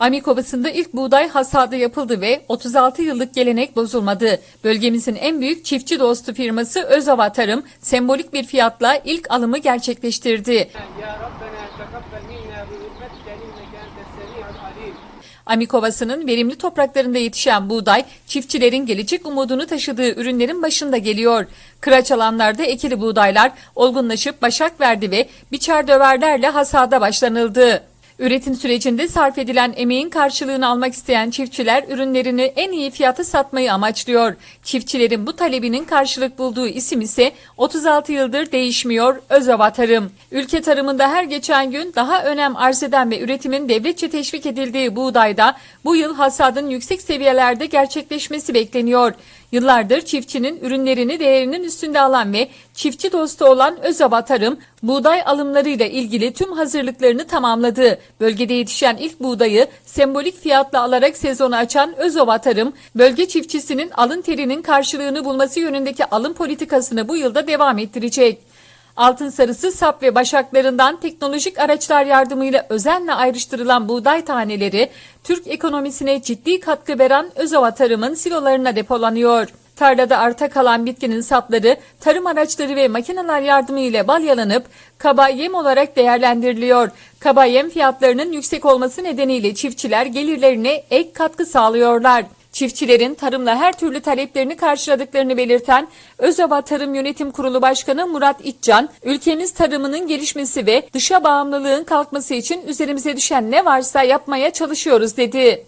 Amik ilk buğday hasadı yapıldı ve 36 yıllık gelenek bozulmadı. Bölgemizin en büyük çiftçi dostu firması Özova Tarım sembolik bir fiyatla ilk alımı gerçekleştirdi. Amikovası'nın verimli topraklarında yetişen buğday, çiftçilerin gelecek umudunu taşıdığı ürünlerin başında geliyor. Kıraç alanlarda ekili buğdaylar olgunlaşıp başak verdi ve biçer döverlerle hasada başlanıldı. Üretim sürecinde sarf edilen emeğin karşılığını almak isteyen çiftçiler ürünlerini en iyi fiyata satmayı amaçlıyor. Çiftçilerin bu talebinin karşılık bulduğu isim ise 36 yıldır değişmiyor Özova Tarım. Ülke tarımında her geçen gün daha önem arz eden ve üretimin devletçe teşvik edildiği buğdayda bu yıl hasadın yüksek seviyelerde gerçekleşmesi bekleniyor. Yıllardır çiftçinin ürünlerini değerinin üstünde alan ve çiftçi dostu olan Özova Tarım, buğday alımlarıyla ilgili tüm hazırlıklarını tamamladı. Bölgede yetişen ilk buğdayı sembolik fiyatla alarak sezonu açan Özova Tarım, bölge çiftçisinin alın terinin karşılığını bulması yönündeki alım politikasını bu yılda devam ettirecek. Altın sarısı sap ve başaklarından teknolojik araçlar yardımıyla özenle ayrıştırılan buğday taneleri Türk ekonomisine ciddi katkı veren Özova Tarım'ın silolarına depolanıyor. Tarlada arta kalan bitkinin sapları tarım araçları ve makineler yardımıyla balyalanıp kaba yem olarak değerlendiriliyor. Kaba yem fiyatlarının yüksek olması nedeniyle çiftçiler gelirlerine ek katkı sağlıyorlar. Çiftçilerin tarımla her türlü taleplerini karşıladıklarını belirten Özova Tarım Yönetim Kurulu Başkanı Murat İtcan, ülkemiz tarımının gelişmesi ve dışa bağımlılığın kalkması için üzerimize düşen ne varsa yapmaya çalışıyoruz dedi.